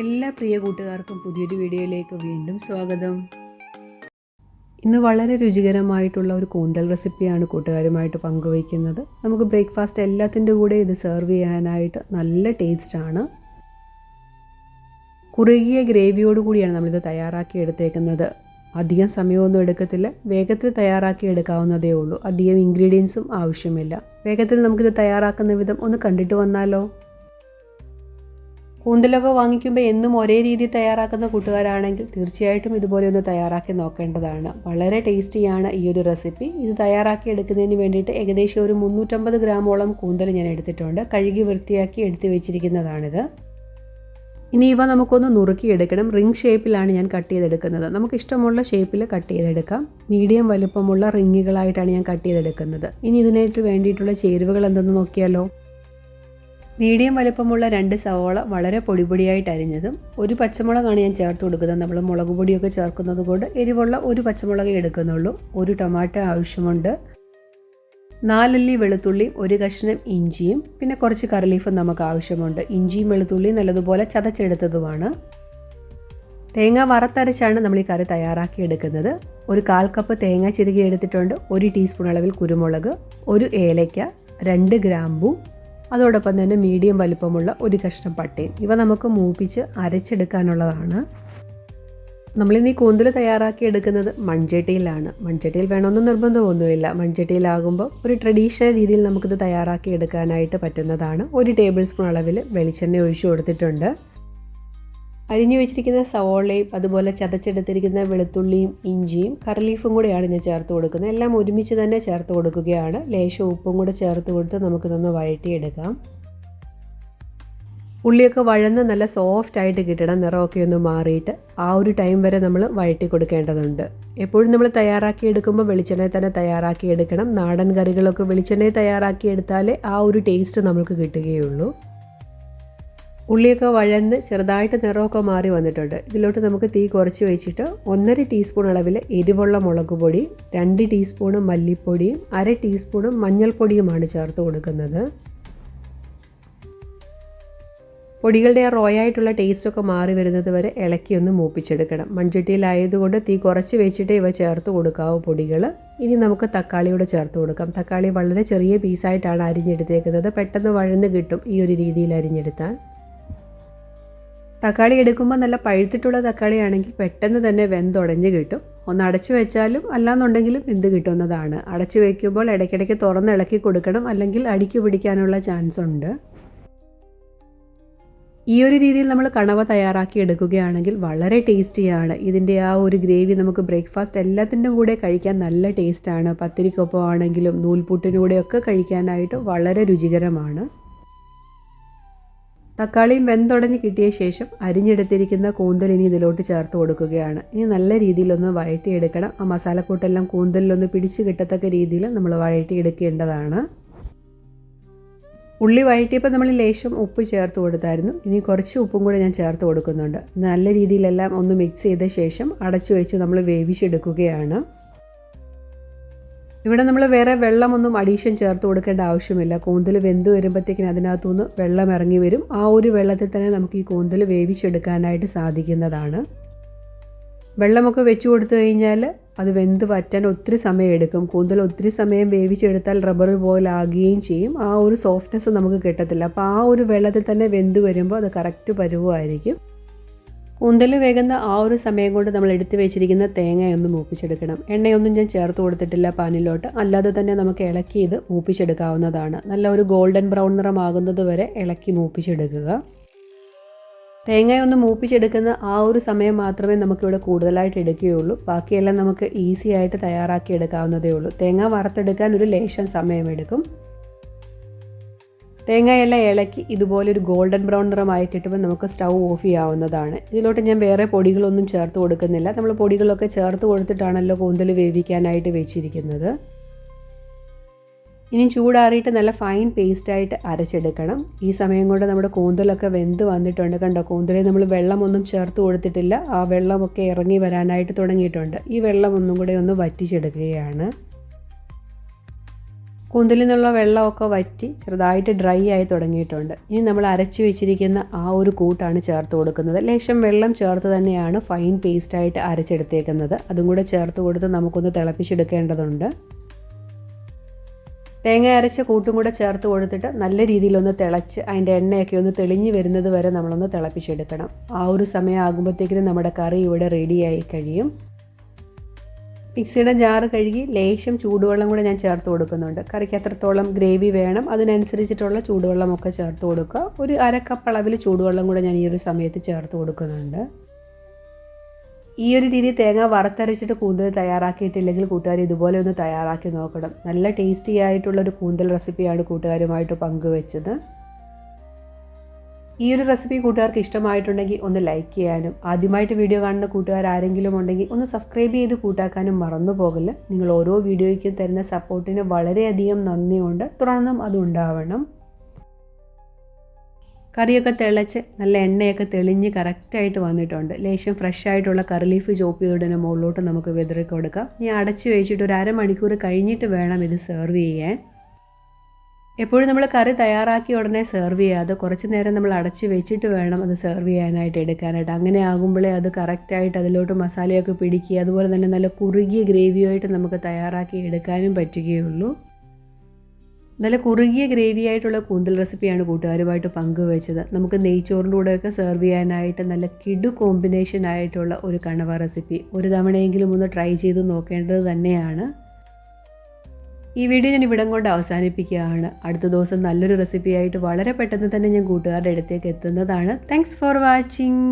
എല്ലാ പ്രിയ കൂട്ടുകാർക്കും പുതിയൊരു വീഡിയോയിലേക്ക് വീണ്ടും സ്വാഗതം. ഇന്ന് വളരെ രുചികരമായിട്ടുള്ള ഒരു കൂന്തൽ റെസിപ്പിയാണ് കൂട്ടുകാരുമായിട്ട് പങ്കുവയ്ക്കുന്നത്. നമുക്ക് ബ്രേക്ക്ഫാസ്റ്റ് എല്ലാത്തിന്റെ കൂടെ ഇത് സെർവ് ചെയ്യാനായിട്ട് നല്ല ടേസ്റ്റാണ്. കുറുകിയ ഗ്രേവിയോട് കൂടിയാണ് നമ്മളിത് തയ്യാറാക്കി എടുത്തേക്കുന്നത്. അധികം സമയമൊന്നും എടുക്കത്തില്ല. വേഗത്തിൽ തയ്യാറാക്കി എടുക്കാവുന്നതേ ഉള്ളൂ. അധികം ഇൻഗ്രീഡിയൻസും ആവശ്യമില്ല. വേഗത്തിൽ നമുക്കിത് തയ്യാറാക്കുന്ന വിധം ഒന്ന് കണ്ടിട്ട് വന്നാലോ? കൂന്തലൊക്കെ വാങ്ങിക്കുമ്പോൾ എന്നും ഒരേ രീതിയിൽ തയ്യാറാക്കുന്ന കൂട്ടുകാരാണെങ്കിൽ തീർച്ചയായിട്ടും ഇതുപോലെ ഒന്ന് തയ്യാറാക്കി നോക്കേണ്ടതാണ്. വളരെ ടേസ്റ്റിയാണ് ഈ ഒരു റെസിപ്പി. ഇത് തയ്യാറാക്കി എടുക്കുന്നതിന് വേണ്ടിയിട്ട് ഏകദേശം ഒരു മുന്നൂറ്റമ്പത് ഗ്രാമോളം കൂന്തൽ ഞാൻ എടുത്തിട്ടുണ്ട്. കഴുകി വൃത്തിയാക്കി എടുത്തു വെച്ചിരിക്കുന്നതാണിത്. ഇനി ഇവ നമുക്കൊന്ന് നുറുക്കിയെടുക്കണം. റിംഗ് ഷേപ്പിലാണ് ഞാൻ കട്ട് ചെയ്തെടുക്കുന്നത്. നമുക്ക് ഇഷ്ടമുള്ള ഷേപ്പിൽ കട്ട് ചെയ്തെടുക്കാം. മീഡിയം വലുപ്പമുള്ള റിങ്ങുകളായിട്ടാണ് ഞാൻ കട്ട് ചെയ്തെടുക്കുന്നത്. ഇനി ഇതിനായിട്ട് വേണ്ടിയിട്ടുള്ള ചേരുവകൾ എന്തെന്ന് നോക്കിയാലോ? മീഡിയം വലുപ്പമുള്ള രണ്ട് സവോള വളരെ പൊടിപൊടിയായിട്ട് അരിഞ്ഞതും ഒരു പച്ചമുളകാണ് ഞാൻ ചേർത്ത് കൊടുക്കുന്നത്. നമ്മൾ മുളക് പൊടിയൊക്കെ ചേർക്കുന്നത് കൊണ്ട് എരിവുള്ള ഒരു പച്ചമുളക് എടുക്കുന്നുള്ളൂ. ഒരു ടൊമാറ്റോ ആവശ്യമുണ്ട്. നാലല്ലി വെളുത്തുള്ളി ഒരു കഷ്ണം ഇഞ്ചിയും പിന്നെ കുറച്ച് കറിലീഫും നമുക്ക് ആവശ്യമുണ്ട്. ഇഞ്ചിയും വെളുത്തുള്ളിയും നല്ലതുപോലെ ചതച്ചെടുത്തതുമാണ്. തേങ്ങ വറുത്തരച്ചാണ് നമ്മൾ ഈ കറി തയ്യാറാക്കി എടുക്കുന്നത്. ഒരു കാൽ കപ്പ് തേങ്ങ ചിരുകി എടുത്തിട്ടുണ്ട്. ഒരു ടീസ്പൂൺ അളവിൽ കുരുമുളക് ഒരു ഏലയ്ക്ക രണ്ട് ഗ്രാമ്പു അതോടൊപ്പം തന്നെ മീഡിയം വലുപ്പമുള്ള ഒരു കഷ്ണം പട്ടയും ഇവ നമുക്ക് മൂപ്പിച്ച് അരച്ചെടുക്കാനുള്ളതാണ്. നമ്മളിന്ന് ഈ കൂന്തൽ തയ്യാറാക്കി എടുക്കുന്നത് മൺചട്ടിയിലാണ്. മൺചട്ടിയിൽ വേണമെന്നും നിർബന്ധമൊന്നുമില്ല. മൺചട്ടിയിലാകുമ്പോൾ ഒരു ട്രഡീഷണൽ രീതിയിൽ നമുക്കിത് തയ്യാറാക്കി എടുക്കാനായിട്ട് പറ്റുന്നതാണ്. ഒരു ടേബിൾ സ്പൂൺ അളവിൽ വെളിച്ചെണ്ണ ഒഴിച്ചു കൊടുത്തിട്ടുണ്ട്. അരിഞ്ഞു വെച്ചിരിക്കുന്ന സവോളയും അതുപോലെ ചതച്ചെടുത്തിരിക്കുന്ന വെളുത്തുള്ളിയും ഇഞ്ചിയും കറിലീഫും കൂടെയാണ് ഞാൻ ചേർത്ത് കൊടുക്കുന്നത്. എല്ലാം ഒരുമിച്ച് തന്നെ ചേർത്ത് കൊടുക്കുകയാണ്. ലേശം ഉപ്പും കൂടെ ചേർത്ത് കൊടുത്ത് നമുക്കിതൊന്ന് വഴറ്റിയെടുക്കാം. ഉള്ളിയൊക്കെ വഴന്ന് നല്ല സോഫ്റ്റ് ആയിട്ട് കിട്ടണം നിറമൊക്കെ ഒന്ന് മാറിയിട്ട്. ആ ഒരു ടൈം വരെ നമ്മൾ വഴറ്റി കൊടുക്കേണ്ടതുണ്ട്. എപ്പോഴും നമ്മൾ തയ്യാറാക്കി എടുക്കുമ്പോൾ വെളിച്ചെണ്ണയിൽ തന്നെ തയ്യാറാക്കി എടുക്കണം. നാടൻ കറികളൊക്കെ വെളിച്ചെണ്ണയിൽ തയ്യാറാക്കി എടുത്താലേ ആ ഒരു ടേസ്റ്റ് നമുക്ക് കിട്ടുകയുള്ളൂ. ഉള്ളിയൊക്കെ വഴന്ന് ചെറുതായിട്ട് നിറമൊക്കെ മാറി വന്നിട്ടുണ്ട്. ഇതിലോട്ട് നമുക്ക് തീ കുറച്ച് വെച്ചിട്ട് ഒന്നര ടീസ്പൂൺ അളവിൽ എരിവുള്ള മുളക് പൊടി രണ്ട് ടീസ്പൂണ് മല്ലിപ്പൊടിയും അര ടീസ്പൂണും മഞ്ഞൾപ്പൊടിയുമാണ് ചേർത്ത് കൊടുക്കുന്നത്. പൊടികളുടെ ആ റോയായിട്ടുള്ള ടേസ്റ്റൊക്കെ മാറി വരുന്നത് വരെ ഇളക്കി ഒന്ന് മൂപ്പിച്ചെടുക്കണം. മൺചട്ടിയിലായതുകൊണ്ട് തീ കുറച്ച് വെച്ചിട്ട് ഇവ ചേർത്ത് കൊടുക്കാവൂ പൊടികൾ ഇനി നമുക്ക് തക്കാളിയോടെ ചേർത്ത് കൊടുക്കാം. തക്കാളി വളരെ ചെറിയ പീസായിട്ടാണ് അരിഞ്ഞെടുത്തേക്കുന്നത്. പെട്ടെന്ന് വഴന്ന് കിട്ടും ഈ ഒരു രീതിയിൽ അരിഞ്ഞെടുത്താൽ. തക്കാളി എടുക്കുമ്പോൾ നല്ല പഴുത്തിട്ടുള്ള തക്കാളിയാണെങ്കിൽ പെട്ടെന്ന് തന്നെ വെന്തുടഞ്ഞ് കിട്ടും. ഒന്ന് അടച്ചു വെച്ചാലും അല്ലാന്നുണ്ടെങ്കിലും വെന്ത് കിട്ടുന്നതാണ്. അടച്ചു വയ്ക്കുമ്പോൾ ഇടയ്ക്കിടയ്ക്ക് തുറന്ന് ഇളക്കി കൊടുക്കണം. അല്ലെങ്കിൽ അടിക്ക് പിടിക്കാനുള്ള ചാൻസ് ഉണ്ട്. ഈ ഒരു രീതിയിൽ നമ്മൾ കണവ തയ്യാറാക്കി എടുക്കുകയാണെങ്കിൽ വളരെ ടേസ്റ്റിയാണ്. ഇതിന്റെ ആ ഒരു ഗ്രേവി നമുക്ക് ബ്രേക്ക്ഫാസ്റ്റ് എല്ലാത്തിന്റെ കൂടെ കഴിക്കാൻ നല്ല ടേസ്റ്റാണ്. പത്തിരിക്കൊപ്പം ആണെങ്കിലും നൂൽപുട്ടിനൂടെയൊക്കെ കഴിക്കാനായിട്ട് വളരെ രുചികരമാണ്. തക്കാളിയും വെന്തുടഞ്ഞ് കിട്ടിയ ശേഷം അരിഞ്ഞെടുത്തിരിക്കുന്ന കൂന്തൽ ഇനി ഇതിലോട്ട് ചേർത്ത് കൊടുക്കുകയാണ്. ഇനി നല്ല രീതിയിലൊന്ന് വഴറ്റിയെടുക്കണം. ആ മസാലക്കൂട്ടെല്ലാം കൂന്തലിലൊന്ന് പിടിച്ച് കിട്ടത്തക്ക രീതിയിൽ നമ്മൾ വഴറ്റിയെടുക്കേണ്ടതാണ്. ഉള്ളി വഴറ്റിയപ്പോൾ നമ്മൾ ലേശം ഉപ്പ് ചേർത്ത് കൊടുത്തായിരുന്നു. ഇനി കുറച്ച് ഉപ്പും കൂടെ ഞാൻ ചേർത്ത് കൊടുക്കുന്നുണ്ട്. നല്ല രീതിയിലെല്ലാം ഒന്ന് മിക്സ് ചെയ്ത ശേഷം അടച്ചു വെച്ച് നമ്മൾ വേവിച്ചെടുക്കുകയാണ്. ഇവിടെ നമ്മൾ വേറെ വെള്ളമൊന്നും അഡീഷൻ ചേർത്ത് കൊടുക്കേണ്ട ആവശ്യമില്ല. കൂന്തൽ വെന്ത് വരുമ്പോഴത്തേക്കിന് അതിനകത്തുനിന്ന് വെള്ളം ഇറങ്ങി വരും. ആ ഒരു വെള്ളത്തിൽ തന്നെ നമുക്ക് ഈ കൂന്തൽ വേവിച്ചെടുക്കാനായിട്ട് സാധിക്കുന്നതാണ്. വെള്ളമൊക്കെ വെച്ച് കൊടുത്തു കഴിഞ്ഞാൽ അത് വെന്ത് വറ്റാൻ ഒത്തിരി സമയം എടുക്കും. കൂന്തൽ ഒത്തിരി സമയം വേവിച്ചെടുത്താൽ റബ്ബർ പോലാകുകയും ചെയ്യും. ആ ഒരു സോഫ്റ്റ്നെസ് നമുക്ക് കിട്ടത്തില്ല. അപ്പോൾ ആ ഒരു വെള്ളത്തിൽ തന്നെ വെന്ത് വരുമ്പോൾ അത് കറക്റ്റ് പരുവമായിരിക്കും. കൂന്തൽ വേകുന്ന ആ ഒരു സമയം കൊണ്ട് നമ്മൾ എടുത്തു വെച്ചിരിക്കുന്ന തേങ്ങയൊന്ന് മൂപ്പിച്ചെടുക്കണം. എണ്ണയൊന്നും ഞാൻ ചേർത്ത് കൊടുത്തിട്ടില്ല പാനിലോട്ട്. അല്ലാതെ തന്നെ നമുക്ക് ഇളക്കി ഇത് മൂപ്പിച്ചെടുക്കാവുന്നതാണ്. നല്ല ഒരു ഗോൾഡൻ ബ്രൗൺ നിറമാകുന്നത് വരെ ഇളക്കി മൂപ്പിച്ചെടുക്കുക. തേങ്ങയൊന്ന് മൂപ്പിച്ചെടുക്കുന്ന ആ ഒരു സമയം മാത്രമേ നമുക്കിവിടെ കൂടുതലായിട്ട് എടുക്കുകയുള്ളൂ. ബാക്കിയെല്ലാം നമുക്ക് ഈസി ആയിട്ട് തയ്യാറാക്കി എടുക്കാവുന്നതേ ഉള്ളൂ. തേങ്ങ വറുത്തെടുക്കാൻ ഒരു ലേശം സമയമെടുക്കും തേങ്ങയെല്ലാം ഇളക്കി ഇതുപോലൊരു ഗോൾഡൻ ബ്രൗൺ നിറമായി കിട്ടുമ്പോൾ നമുക്ക് സ്റ്റൗ ഓഫ് ചെയ്യാവുന്നതാണ്. ഇതിലോട്ട് ഞാൻ വേറെ പൊടികളൊന്നും ചേർത്ത് കൊടുക്കുന്നില്ല. നമ്മൾ പൊടികളൊക്കെ ചേർത്ത് കൊടുത്തിട്ടാണല്ലോ കൂന്തൽ വേവിക്കാനായിട്ട് വെച്ചിരിക്കുന്നത്. ഇനി ചൂടാറിയിട്ട് നല്ല ഫൈൻ പേസ്റ്റായിട്ട് അരച്ചെടുക്കണം. ഈ സമയം കൊണ്ട് നമ്മുടെ കൂന്തലൊക്കെ വെന്ത് വന്നിട്ടുണ്ട്. കണ്ടോ കൂന്തലിൽ നമ്മൾ വെള്ളമൊന്നും ചേർത്ത് കൊടുത്തിട്ടില്ല. ആ വെള്ളമൊക്കെ ഇറങ്ങി വരാനായിട്ട് തുടങ്ങിയിട്ടുണ്ട്. ഈ വെള്ളം ഒന്നും കൂടെ ഒന്ന് വറ്റിച്ചെടുക്കുകയാണ്. കൂന്തലിൽ നിന്നുള്ള വെള്ളമൊക്കെ വറ്റി ചെറുതായിട്ട് ഡ്രൈ ആയി തുടങ്ങിയിട്ടുണ്ട്. ഇനി നമ്മൾ അരച്ചു വെച്ചിരിക്കുന്ന ആ ഒരു കൂട്ടാണ് ചേർത്ത് കൊടുക്കുന്നത്. ലേശം വെള്ളം ചേർത്ത് തന്നെയാണ് ഫൈൻ പേസ്റ്റായിട്ട് അരച്ചെടുത്തേക്കുന്നത്. അതും കൂടെ ചേർത്ത് കൊടുത്ത് നമുക്കൊന്ന് തിളപ്പിച്ചെടുക്കേണ്ടതുണ്ട്. തേങ്ങ അരച്ച കൂട്ടും കൂടെ ചേർത്ത് കൊടുത്തിട്ട് നല്ല രീതിയിലൊന്ന് തിളച്ച് അതിന്റെ എണ്ണയൊക്കെ ഒന്ന് തെളിഞ്ഞ് വരുന്നത് വരെ നമ്മളൊന്ന് തിളപ്പിച്ചെടുക്കണം. ആ ഒരു സമയം ആകുമ്പോഴത്തേക്കിനും നമ്മുടെ കറി ഇവിടെ റെഡിയായി കഴിയും. മിക്സിയുടെ ജാറ് കഴുകി ലേശം ചൂടുവെള്ളം കൂടെ ഞാൻ ചേർത്ത് കൊടുക്കുന്നുണ്ട്. കറിക്ക് എത്രത്തോളം ഗ്രേവി വേണം അതിനനുസരിച്ചിട്ടുള്ള ചൂടുവെള്ളമൊക്കെ ചേർത്ത് കൊടുക്കുക. ഒരു അര കപ്പ് അളവിൽ ചൂടുവെള്ളം കൂടെ ഞാൻ ഈ ഒരു സമയത്ത് ചേർത്ത് കൊടുക്കുന്നുണ്ട്. ഈ ഒരു രീതി തേങ്ങ വറുത്തരച്ചിട്ട് കൂന്തൽ തയ്യാറാക്കിയിട്ടില്ലെങ്കിൽ കൂട്ടുകാർ ഇതുപോലെ ഒന്ന് തയ്യാറാക്കി നോക്കണം. നല്ല ടേസ്റ്റി ആയിട്ടുള്ളൊരു കൂന്തൽ റെസിപ്പിയാണ് കൂട്ടുകാരുമായിട്ട് പങ്കുവെച്ചത്. ഈ ഒരു റെസിപ്പി കൂട്ടുകാർക്ക് ഇഷ്ടമായിട്ടുണ്ടെങ്കിൽ ഒന്ന് ലൈക്ക് ചെയ്യാനും ആദ്യമായിട്ട് വീഡിയോ കാണുന്ന കൂട്ടുകാർ ആരെങ്കിലും ഉണ്ടെങ്കിൽ ഒന്ന് സബ്സ്ക്രൈബ് ചെയ്ത് കൂട്ടാക്കാനും മറന്നു പോകല്ല. നിങ്ങൾ ഓരോ വീഡിയോയ്ക്കും തരുന്ന സപ്പോർട്ടിന് വളരെയധികം നന്ദിയുണ്ട്. തുടർന്നും അതുണ്ടാവണം കറിയൊക്കെ തിളച്ച് നല്ല എണ്ണയൊക്കെ തെളിഞ്ഞ് കറക്റ്റായിട്ട് വന്നിട്ടുണ്ട്. ലേശം ഫ്രഷ് ആയിട്ടുള്ള കറി ലീഫ് ചോപ്പ് ചെയ്തിടുന്ന മുകളിലോട്ട് നമുക്ക് വിതറി കൊടുക്കാം ഇനി അടച്ചു വെച്ചിട്ട് ഒരു അരമണിക്കൂർ കഴിഞ്ഞിട്ട് വേണം ഇത് സെർവ് ചെയ്യാൻ. എപ്പോഴും നമ്മൾ കറി തയ്യാറാക്കി ഉടനെ സെർവ് ചെയ്യാതെ കുറച്ച് നേരം നമ്മൾ അടച്ച് വെച്ചിട്ട് വേണം അത് സെർവ് ചെയ്യാനായിട്ട് എടുക്കാനായിട്ട്. അങ്ങനെ ആകുമ്പോഴേ അത് കറക്റ്റായിട്ട് അതിലോട്ട് മസാലയൊക്കെ പിടിക്കുക അതുപോലെ തന്നെ നല്ല കുറുകിയ ഗ്രേവിയായിട്ട് നമുക്ക് തയ്യാറാക്കി എടുക്കാനും പറ്റുകയുള്ളൂ. നല്ല കുറുകിയ ഗ്രേവി ആയിട്ടുള്ള കൂന്തൽ റെസിപ്പിയാണ് കൂട്ടുകാരുമായിട്ട് പങ്കുവച്ചത്. നമുക്ക് നെയ്ച്ചോറിന്റെ കൂടെയൊക്കെ സെർവ് ചെയ്യാനായിട്ട് നല്ല കിടു കോമ്പിനേഷൻ ആയിട്ടുള്ള ഒരു കണവ റെസിപ്പി ഒരു തവണയെങ്കിലും ഒന്ന് ട്രൈ ചെയ്ത് നോക്കേണ്ടത് തന്നെയാണ്. ഈ വീഡിയോ ഞാൻ ഇവിടം കൊണ്ട് അവസാനിപ്പിക്കുകയാണ്. അടുത്ത ദിവസം നല്ലൊരു റെസിപ്പിയായിട്ട് വളരെ പെട്ടെന്ന് തന്നെ ഞാൻ കൂട്ടുകാരുടെ അടുത്തേക്ക് എത്തുന്നതാണ്. Thanks for watching